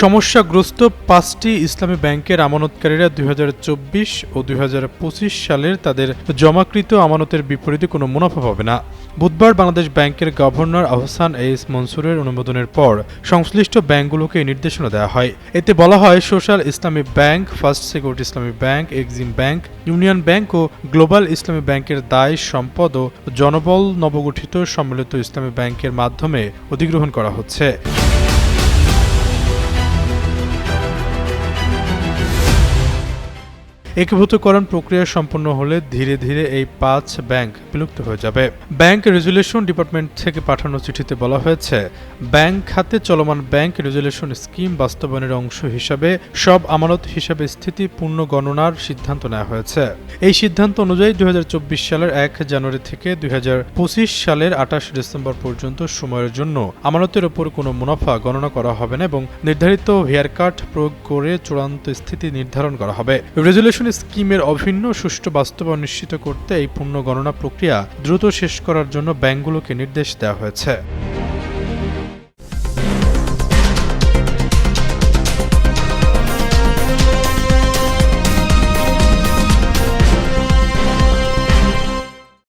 সমস্যাগ্রস্ত পাঁচটি ইসলামী ব্যাংকের আমানতকারীরা দুই হাজার চব্বিশ ও দুই হাজার পঁচিশ সালের তাদের জমাকৃত আমানতের বিপরীতে কোনো মুনাফা পাবে না। বুধবার বাংলাদেশ ব্যাংকের গভর্নর আহসান এইস মনসুরের অনুমোদনের পর সংশ্লিষ্ট ব্যাংকগুলোকে এই নির্দেশনা দেওয়া হয়। এতে বলা হয়, social Islami bank, first security Islami bank, Exim bank, union bank ও গ্লোবাল ইসলামী ব্যাংকের দায়, সম্পদ ও জনবল নবগঠিত সম্মিলিত ইসলামী ব্যাংকের মাধ্যমে অধিগ্রহণ করা হচ্ছে। একীভূতকরণ প্রক্রিয়া সম্পন্ন হলে ধীরে ধীরে এই পাঁচ ব্যাংক বিলুপ্ত হয়ে যাবে। ব্যাংক রেজুলেশন ডিপার্টমেন্ট থেকে পাঠানো চিঠিতে বলা হয়েছে, ব্যাংক খাতে চলমান ব্যাংক রেজুলেশন স্কিম বাস্তবায়নের অংশ হিসাবে সব আমানত হিসাবে স্থিতি পূর্ণ গণনার সিদ্ধান্ত নেওয়া হয়েছে। এই সিদ্ধান্ত অনুযায়ী দুই হাজার চব্বিশ সালের এক জানুয়ারি থেকে দুই হাজার পঁচিশ সালের আঠাশ ডিসেম্বর পর্যন্ত সময়ের জন্য আমানতের ওপর কোনো মুনাফা গণনা করা হবে না এবং নির্ধারিত হেয়ার কাট প্রয়োগ করে চূড়ান্ত স্থিতি নির্ধারণ করা হবে। রেজুলেশন স্কিমের অভিন্ন সুষ্ঠু বাস্তবায়ন নিশ্চিত করতে এই পূর্ণ গণনা প্রক্রিয়া দ্রুত শেষ করার জন্য ব্যাংকগুলোকে নির্দেশ দেওয়া হয়েছে।